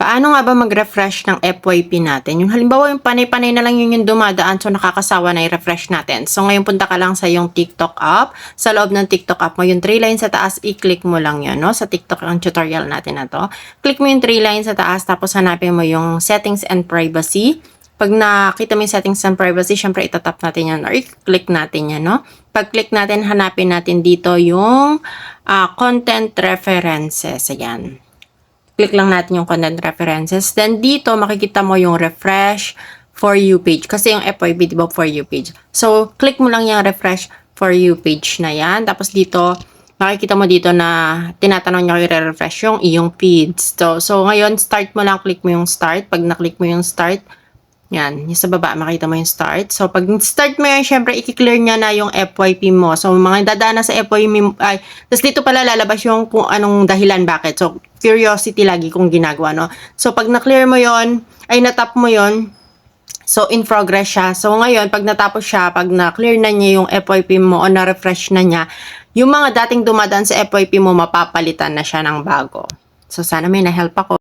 Paano nga ba mag-refresh ng FYP natin? Yung halimbawa yung panay-panay na lang yun yung dumadaan so nakakasawa na i-refresh natin. So ngayon punta ka lang sa yung TikTok app. Sa loob ng TikTok app mo, yung three lines sa taas, i-click mo lang yun. No? Sa TikTok ang tutorial natin na to. Click mo yung three lines sa taas tapos hanapin mo yung settings and privacy. Pag nakita mo yung settings and privacy, syempre itatap natin yan or i-click natin yan. No? Pag click natin, hanapin natin dito yung ah, content references. Ayan click lang natin yung content references. Then dito makikita mo yung refresh for you page kasi yung FYP di ba for you page. So click mo lang yung refresh for you page na yan. Tapos dito makikita mo dito na tinatanong niya yung refresh yung iyong feeds. So, so ngayon start mo lang click mo yung start. Pag na-click mo yung start, yan, yung sa baba, makita mo yung start. So, pag start mo yan, syempre, i-clear niya na yung FYP mo. So, mga dadaan na sa FYP ay, tapos dito pala lalabas yung kung anong dahilan bakit. So, curiosity lagi kong ginagawa, no? So, pag na-clear mo yon ay natap mo yon So, in progress siya. So, ngayon, pag natapos siya, pag na-clear na niya yung FYP mo o na-refresh na niya, yung mga dating dumadaan sa FYP mo, mapapalitan na siya ng bago. So, sana may na-help ako.